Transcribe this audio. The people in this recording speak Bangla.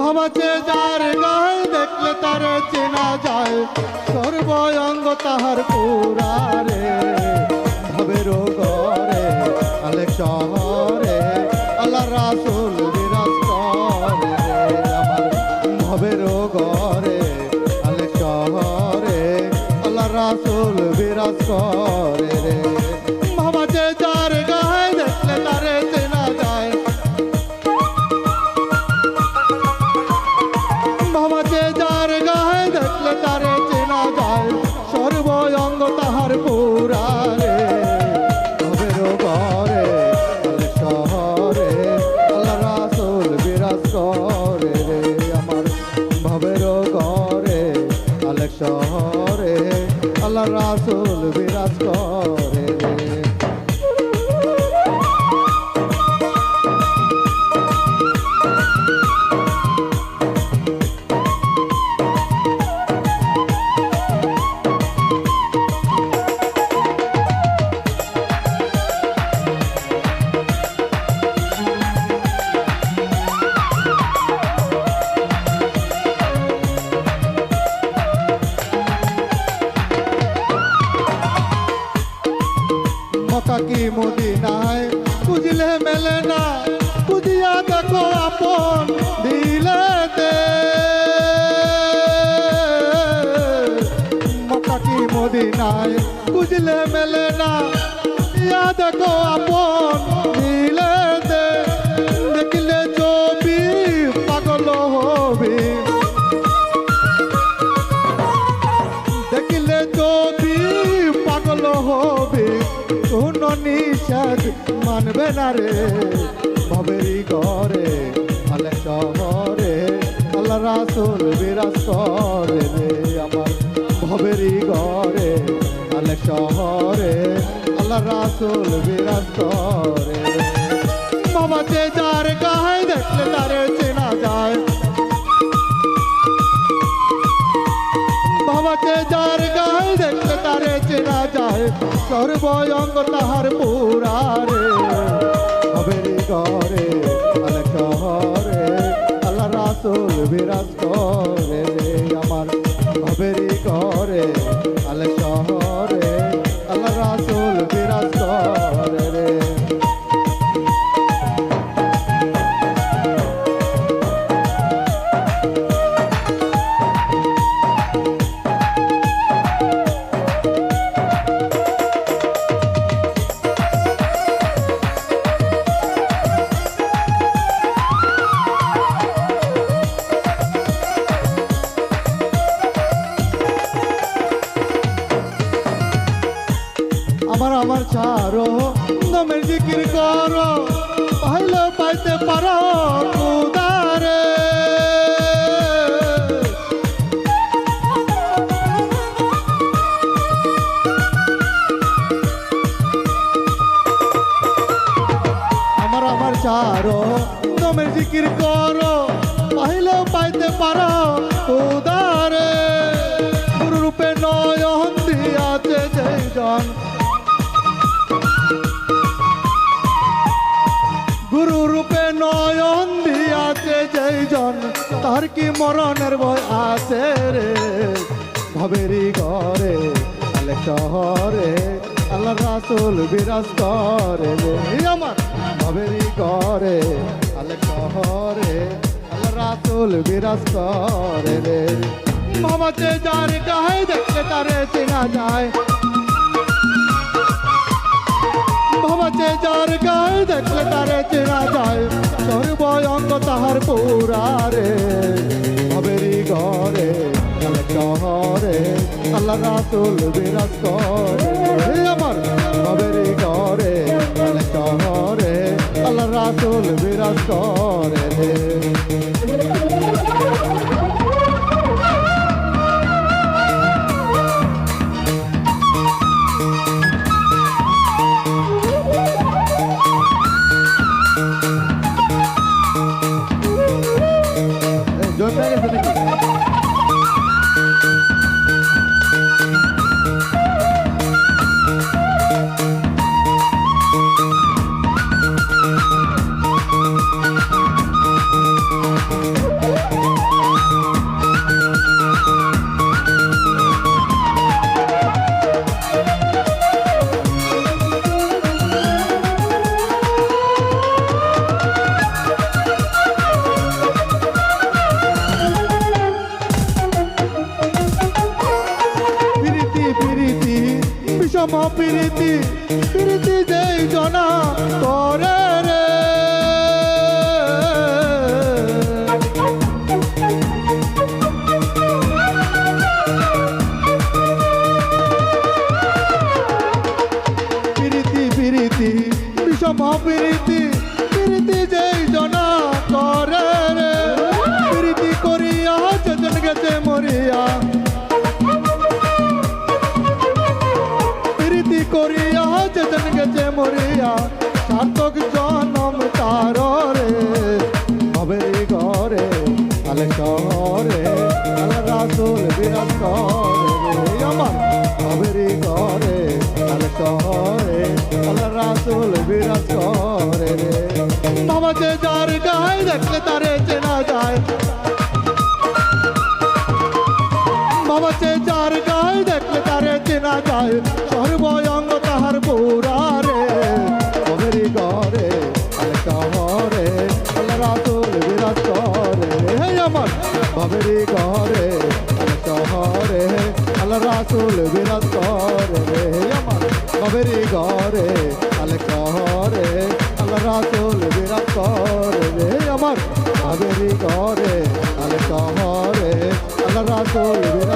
ভাবাছে যার গায়ে দেখলে তার চেনা যায় সর্বঙ্গ তাহার পুরারে ভবের গরে আলে শহরে আল্লাহ রাসুল মদিনায় খুঁজলে মেলে না। খুঁজিয়া দেখো আপন দিলেতে দেখলে ছবি পাগল হবি। দেখলে যদি পাগল হবে কোন নিষেধ মানবে না রে। ভবেরি ঘরে আলে শহরে আল্লাহ রাসুল বিরাজ করে রে। ভবেরি ঘরে আলে শহরে, আল্লাহ রাসুল বিরাজ করে। রে বাবা যে যার গায়ে দেখলে তারে চেনা যায়। বাবাকে যার গায়ে দেখলে তারে চেনা যায়। সর্বঙ্গ তাহার পুরারে হবেরি আমার আমার চারো দমের জিকির করো। পাইলে পাইতে পারো কুদারে। আমার আমার চারো দমের জিকির করো। পাইলে পাইতে পারো জন তার কি মরণের ভয় আছে রে? ভবেরি ঘরে আলে শহরে আল্লাহ রাসুল বিরাজ করে আমার। ভবেরি ঘরে আলে শহরে আল্লাহ রাসুল বিরাজ করে রে। মামাতে যার গায়ে দেখলে তারে চেনা যায়। ভাবাতে যার গায়ে দেখলে তারে চেনা যায়। সর্বঙ্গ তাহার পুরারে। ভবেরি ঘরে শহরে আল্লাহ রাতুল বিরাজ করে। আমার ভবেরি ঘরে শহরে আল্লাহ রাতুল বিরাজ করে। প্রীতি প্রীতি দেই জনা করে রে। প্রীতি প্রীতি বিষম প্রীতি সার্থক জনম তার রে হবে গরে আলে করে রাসুল বিরাজ করে আমার, হবে করে আল রাসুল করে বাবেরি ঘরে, আলে শহরে আল্লাহ রাতুল বিরাজ করে আমার বাবেরি ঘরে, আলে শহরে আল্লাহ রাতুল বিরাজ